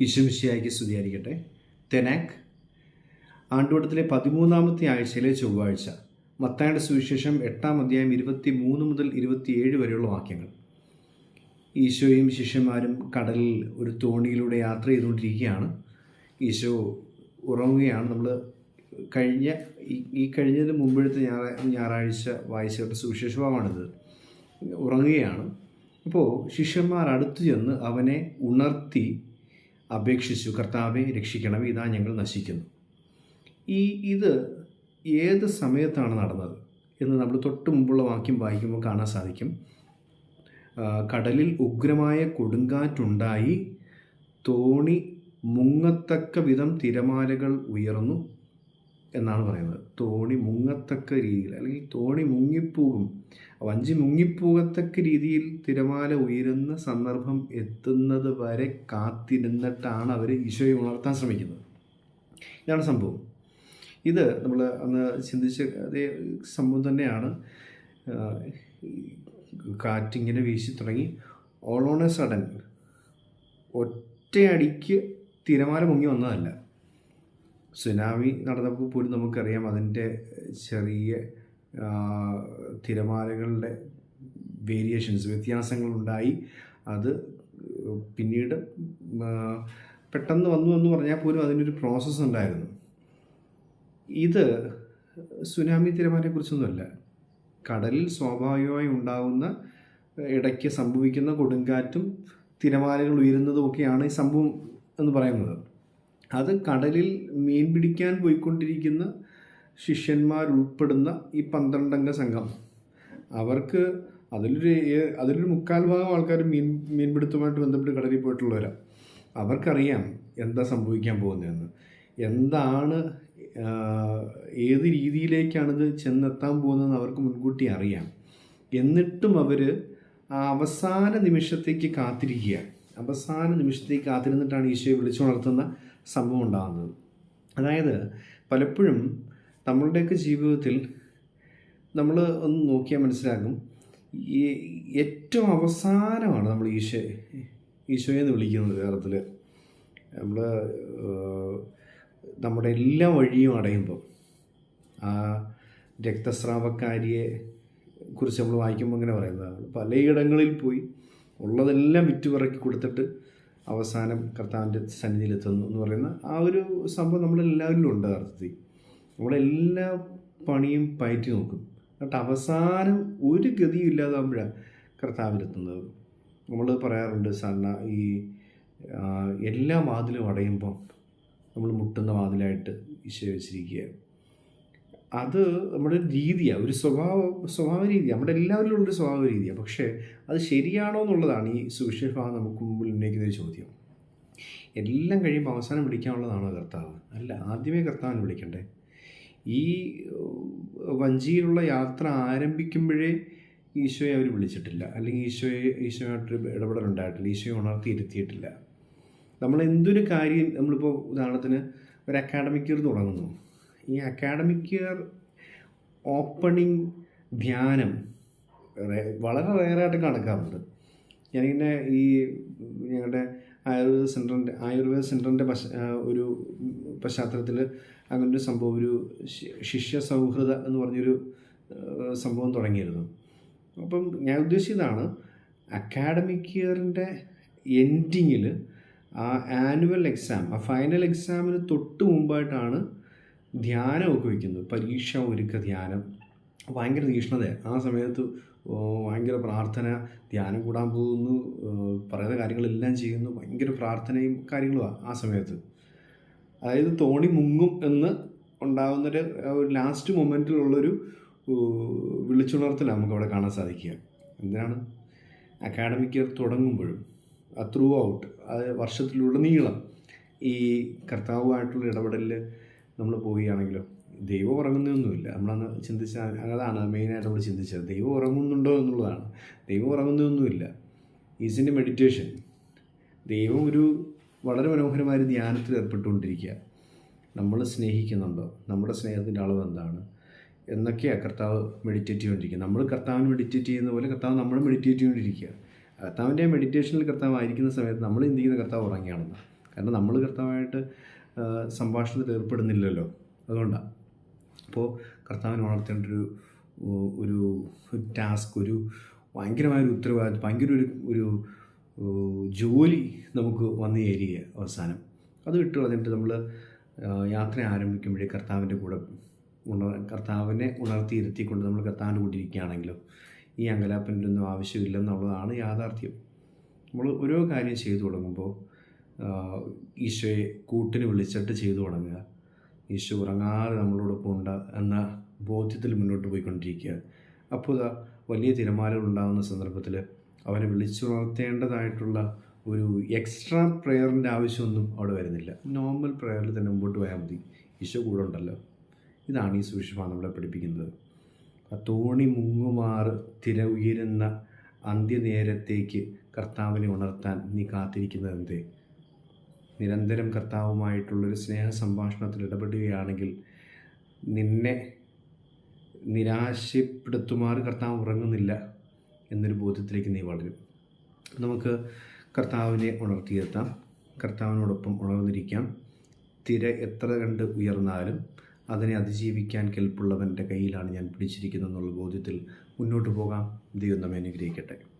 ഈശ്വമിശിയായിക്ക് സ്തുതിയായിരിക്കട്ടെ. തെനാക്ക് ആണ്ടുവട്ടത്തിലെ പതിമൂന്നാമത്തെ ആഴ്ചയിലെ ചൊവ്വാഴ്ച മത്തായുടെ സുവിശേഷം എട്ടാം അധ്യായം ഇരുപത്തി മൂന്ന് മുതൽ ഇരുപത്തിയേഴ് വരെയുള്ള വാക്യങ്ങൾ. ഈശോയും ശിഷ്യന്മാരും കടലിൽ ഒരു തോണിയിലൂടെ യാത്ര ചെയ്തുകൊണ്ടിരിക്കുകയാണ്. ഈശോ ഉറങ്ങുകയാണ്. നമ്മൾ കഴിഞ്ഞ ഈ- കഴിഞ്ഞതിന് മുമ്പഴത്തെ ഞായറാ ഞായറാഴ്ച വായിച്ചവരുടെ സുവിശേഷമാണിത് ഉറങ്ങുകയാണ്. അപ്പോൾ ശിഷ്യന്മാർ അടുത്തു ചെന്ന് അവനെ ഉണർത്തി അപേക്ഷിച്ചു കർത്താവെ രക്ഷിക്കണമേ ഇതാ ഞങ്ങൾ നശിക്കുന്നു. ഈ ഇത് ഏത് സമയത്താണ് നടന്നത് എന്ന് നമ്മൾ തൊട്ട് മുമ്പുള്ള വാക്യം വായിക്കുമ്പോൾ കാണാൻ സാധിക്കും. കടലിൽ ഉഗ്രമായ കൊടുങ്കാറ്റുണ്ടായി തോണി മുങ്ങത്തക്ക വിധം തിരമാലകൾ ഉയർന്നു എന്നാണ് പറയുന്നത്. തോണി മുങ്ങത്തക്ക രീതിയിൽ അല്ലെങ്കിൽ തോണി മുങ്ങിപ്പോകും. വഞ്ചി മുങ്ങിപ്പോകത്തക്ക രീതിയിൽ തിരമാല ഉയരുന്ന സന്ദർഭം എത്തുന്നത് വരെ കാത്തിരുന്നിട്ടാണ് അവർ ഈശോയെ ഉണർത്താൻ ശ്രമിക്കുന്നത്. ഇതാണ് സംഭവം. ഇത് നമ്മൾ അന്ന് ചിന്തിച്ച അതേ സംഭവം തന്നെയാണ്. കാറ്റിങ്ങനെ വീശി തുടങ്ങി. ഓൾ ഓൺ എ സഡൻ ഒറ്റയടിക്ക് തിരമാല മുങ്ങി വന്നതല്ല. സുനാമി നടന്നപ്പോൾ പോലും നമുക്കറിയാം അതിന്റെ ചെറിയ തിരമാലകളുടെ വേരിയേഷൻസ് വ്യത്യാസങ്ങളുണ്ടായി. അത് പിന്നീട് പെട്ടെന്ന് വന്നു എന്ന് പറഞ്ഞാൽ പോലും അതിനൊരു പ്രോസസ്സ് ഉണ്ടായിരുന്നു. ഇത് സുനാമി തിരമാലയെക്കുറിച്ചൊന്നുമല്ല. കടലിൽ സ്വാഭാവികമായി ഉണ്ടാകുന്ന ഇടയ്ക്ക് സംഭവിക്കുന്ന കൊടുങ്കാറ്റും തിരമാലകൾ ഉയരുന്നതും ഒക്കെയാണ് ഈ സംഭവം എന്ന് പറയുന്നത്. അത് കടലിൽ മീൻ പിടിക്കാൻ പോയിക്കൊണ്ടിരിക്കുന്ന ശിഷ്യന്മാരുൾപ്പെടുന്ന ഈ പന്ത്രണ്ടംഗ സംഘം. അവർക്ക് അതിലൊരു അതിലൊരു മുക്കാൽ ഭാഗം ആൾക്കാർ മീൻ മീൻപിടുത്തവുമായിട്ട് ബന്ധപ്പെട്ട് കടലിൽ പോയിട്ടുള്ളവരാണ് അവർക്കറിയാം എന്താ സംഭവിക്കാൻ പോകുന്നതെന്ന്. എന്താണ് ഏത് രീതിയിലേക്കാണിത് ചെന്നെത്താൻ പോകുന്നതെന്ന് അവർക്ക് മുൻകൂട്ടി അറിയാം. എന്നിട്ടും അവർ ആ അവസാന നിമിഷത്തേക്ക് കാത്തിരിക്കുക അവസാന നിമിഷത്തേക്ക് കാത്തിരുന്നിട്ടാണ് ഈശോയെ വിളിച്ചുണർത്തുന്ന സംഭവം ഉണ്ടാകുന്നത്. അതായത് പലപ്പോഴും നമ്മളുടെയൊക്കെ ജീവിതത്തിൽ നമ്മൾ ഒന്ന് നോക്കിയാൽ മനസ്സിലാക്കും ഏറ്റവും അവസാനമാണ് നമ്മൾ ഈശോ ഈശോയെ എന്ന് വിളിക്കുന്നത് യഥാർത്ഥത്തിൽ നമ്മൾ നമ്മുടെ എല്ലാ വഴിയും അടയുമ്പോൾ ആ രക്തസ്രാവക്കാരിയെ കുറിച്ച് നമ്മൾ വായിക്കുമ്പോൾ അങ്ങനെ പറയുന്നതാണ്. പലയിടങ്ങളിൽ പോയി ഉള്ളതെല്ലാം വിറ്റുപിറക്കി കൊടുത്തിട്ട് അവസാനം കർത്താവിന്റെ സന്നിധിയിലെത്തുന്നു എന്ന് പറയുന്ന ആ ഒരു സംഭവം നമ്മളെല്ലാവരിലും ഉണ്ട് അർത്ഥത്തിൽ നമ്മളെല്ലാ പണിയും പയറ്റി നോക്കും. എന്നിട്ട് അവസാനം ഒരു ഗതിയും ഇല്ലാതാകുമ്പോഴാണ് കർത്താവിലെത്തുന്നത്. നമ്മൾ പറയാറുണ്ട് സാറിന് ഈ എല്ലാ വാതിലും അടയുമ്പോൾ നമ്മൾ മുട്ടുന്ന വാതിലായിട്ട് ഈശോ വെച്ചിരിക്കുക അത് നമ്മുടെ രീതിയാണ് ഒരു സ്വഭാവ സ്വഭാവ രീതി നമ്മുടെ എല്ലാവരിലും ഒരു സ്വഭാവ രീതിയാണ് പക്ഷേ അത് ശരിയാണോ എന്നുള്ളതാണ് ഈ സുവിശേഷ ഭാഗം നമുക്ക് മുമ്പിൽ ഉന്നയിക്കുന്ന ഒരു ചോദ്യം. എല്ലാം കഴിയുമ്പോൾ അവസാനം വിളിക്കാനുള്ളതാണോ കർത്താവ്? അല്ല ആദ്യമേ കർത്താവിനെ വിളിക്കണ്ടേ? ഈ വഞ്ചിയിലുള്ള യാത്ര ആരംഭിക്കുമ്പോഴേ ഈശോയെ അവർ വിളിച്ചിട്ടില്ല. അല്ലെങ്കിൽ ഈശോയെ ഈശോയായിട്ടൊരു ഇടപെടലുണ്ടായിട്ടില്ല ഈശോയെ ഉണർത്തിയിരുത്തിയിട്ടില്ല നമ്മൾ എന്തൊരു കാര്യം നമ്മളിപ്പോൾ ഉദാഹരണത്തിന് ഒരു അക്കാഡമിക് ഇയർ തുടങ്ങുന്നു. ഈ അക്കാഡമിക് ഇയർ ഓപ്പണിംഗ് ധ്യാനം വളരെ റയറായിട്ട് കണക്കാറുണ്ട് ഞാനിങ്ങനെ ഈ ഞങ്ങളുടെ ആയുർവേദ സെന്ററിന്റെ ആയുർവേദ സെന്ററിന്റെ പശ്ച ആ, ഒരു പശ്ചാത്തലത്തിൽ അങ്ങനൊരു സംഭവം ഒരു ശിഷ്യ സൗഹൃദ എന്ന് പറഞ്ഞൊരു സംഭവം തുടങ്ങിയിരുന്നു. അപ്പം ഞാൻ ഉദ്ദേശിച്ചതാണ് അക്കാഡമിക് ഇയറിന്റെ എൻഡിങ്ങിൽ ആ ആനുവൽ എക്സാം ആ ഫൈനൽ എക്സാമിന് തൊട്ട് മുമ്പായിട്ടാണ് ധ്യാനമൊക്കെ വയ്ക്കുന്നത് പരീക്ഷ ഒരുക്ക ധ്യാനം. ഭയങ്കര തീഷ്ണതയാണ് ആ സമയത്ത് ഭയങ്കര പ്രാർത്ഥന ധ്യാനം കൂടാൻ പോകുന്നു പറയുന്ന കാര്യങ്ങളെല്ലാം ചെയ്യുന്നു. ഭയങ്കര പ്രാർത്ഥനയും കാര്യങ്ങളുമാണ് ആ സമയത്ത്. അതായത് തോണി മുങ്ങും എന്ന് ഉണ്ടാകുന്നൊരു ഒരു ലാസ്റ്റ് മൊമെന്റിലുള്ളൊരു വിളിച്ചുണർത്തലാണ് നമുക്ക് അവിടെ കാണാൻ സാധിക്കുക. എന്തിനാണ്? അക്കാഡമിക് ഇയർ തുടങ്ങുമ്പോഴും ത്രൂ ഔട്ട് അത് വർഷത്തിലുടനീളം ഈ കർത്താവുമായിട്ടുള്ള ഇടപെടലിൽ നമ്മൾ പോവുകയാണെങ്കിലോ? ദൈവം ഉറങ്ങുന്നൊന്നുമില്ല നമ്മളന്ന് ചിന്തിച്ച അതാണ് മെയിനായിട്ട് നമ്മൾ ചിന്തിച്ചത്. ദൈവം ഉറങ്ങുന്നുണ്ടോ എന്നുള്ളതാണ്. ദൈവം ഉറങ്ങുന്നതൊന്നുമില്ല. ഈസിന്റെ മെഡിറ്റേഷൻ ദൈവം ഒരു വളരെ മനോഹരമായ ധ്യാനത്തിൽ ഏർപ്പെട്ടുകൊണ്ടിരിക്കുക. നമ്മൾ സ്നേഹിക്കുന്നുണ്ടോ? നമ്മുടെ സ്നേഹത്തിന്റെ അളവ് എന്താണ്? എന്നൊക്കെയാണ് കർത്താവ് മെഡിറ്റേറ്റ് ചെയ്തുകൊണ്ടിരിക്കുക. നമ്മൾ കർത്താവിന് മെഡിറ്റേറ്റ് ചെയ്യുന്ന പോലെ കർത്താവ് നമ്മൾ മെഡിറ്റേറ്റ് ചെയ്തുകൊണ്ടിരിക്കുക. കർത്താവിന്റെ മെഡിറ്റേഷനിൽ കർത്താവ് ആയിരിക്കുന്ന സമയത്ത് നമ്മൾ എന്ത് ചെയ്യുന്ന? കർത്താവ് ഉറങ്ങിയാണെന്ന് കാരണം നമ്മൾ കർത്താവായിട്ട് സംഭാഷണത്തിൽ ഏർപ്പെടുന്നില്ലല്ലോ. അതുകൊണ്ടാണ് അപ്പോൾ കർത്താവിനെ വളർത്തേണ്ട ഒരു ഒരു ടാസ്ക് ഒരു ഭയങ്കരമായൊരു ഉത്തരവാദിത്വം ഭയങ്കര ഒരു ഒരു ജോലി നമുക്ക് വന്നു ചേരുക അവസാനം. അത് വിട്ട് കളഞ്ഞിട്ട് നമ്മൾ യാത്ര ആരംഭിക്കുമ്പോഴേ കർത്താവിന്റെ കൂടെ ഉണർ കർത്താവിനെ ഉണർത്തിയിരുത്തിക്കൊണ്ട് നമ്മൾ കർത്താവിന്റെ കൂടെ ഇരിക്കുകയാണെങ്കിലോ ഈ അങ്കലാപ്പിന്റെ ഒന്നും ആവശ്യമില്ലെന്നുള്ളതാണ് യാഥാർത്ഥ്യം. നമ്മൾ ഓരോ കാര്യം ചെയ്തു തുടങ്ങുമ്പോൾ ഈശോയെ കൂട്ടിന് വിളിച്ചിട്ട് ചെയ്തു തുടങ്ങുക. ഈശോ ഉറങ്ങാതെ നമ്മളോടൊപ്പം ഉണ്ട് എന്ന ബോധ്യത്തിൽ മുന്നോട്ട് പോയിക്കൊണ്ടിരിക്കുക. അപ്പോൾ ഇതാ വലിയ തിരമാലകൾ ഉണ്ടാകുന്ന സന്ദർഭത്തിൽ അവനെ വിളിച്ചുണർത്തേണ്ടതായിട്ടുള്ള ഒരു എക്സ്ട്രാ പ്രെയറിന്റെ ആവശ്യമൊന്നും അവിടെ വരുന്നില്ല. നോർമൽ പ്രെയറിൽ തന്നെ മുമ്പോട്ട് പോയാൽ മതി. ഈശോ കൂടെ ഉണ്ടല്ലോ. ഇതാണ് ഈ സുവിശേഷമാണ് നമ്മളെ പഠിപ്പിക്കുന്നത്. തോണി മുങ്ങുമാറ് തിര ഉയരുന്ന അന്ത്യനേരത്തേക്ക് കർത്താവിനെ ഉണർത്താൻ നീ കാത്തിരിക്കുന്നത് എന്തേ? നിരന്തരം കർത്താവുമായിട്ടുള്ളൊരു സ്നേഹ സംഭാഷണത്തിൽ ഇടപെടുകയാണെങ്കിൽ നിന്നെ നിരാശപ്പെടുത്തുമാർ കർത്താവ് ഉറങ്ങുന്നില്ല എന്നൊരു ബോധ്യത്തിലേക്ക് നീ വളരും. നമുക്ക് കർത്താവിനെ ഉണർത്തിയെത്താം കർത്താവിനോടൊപ്പം ഉണർന്നിരിക്കാം. തിര എത്ര കണ്ട് ഉയർന്നാലും അതിനെ അതിജീവിക്കാൻ കെൽപ്പുള്ളവന്റെ കയ്യിലാണ് ഞാൻ പിടിച്ചിരിക്കുന്നത് എന്നുള്ള ബോധ്യത്തിൽ മുന്നോട്ട് പോകാം. ദൈവം നമ്മെ അനുഗ്രഹിക്കട്ടെ.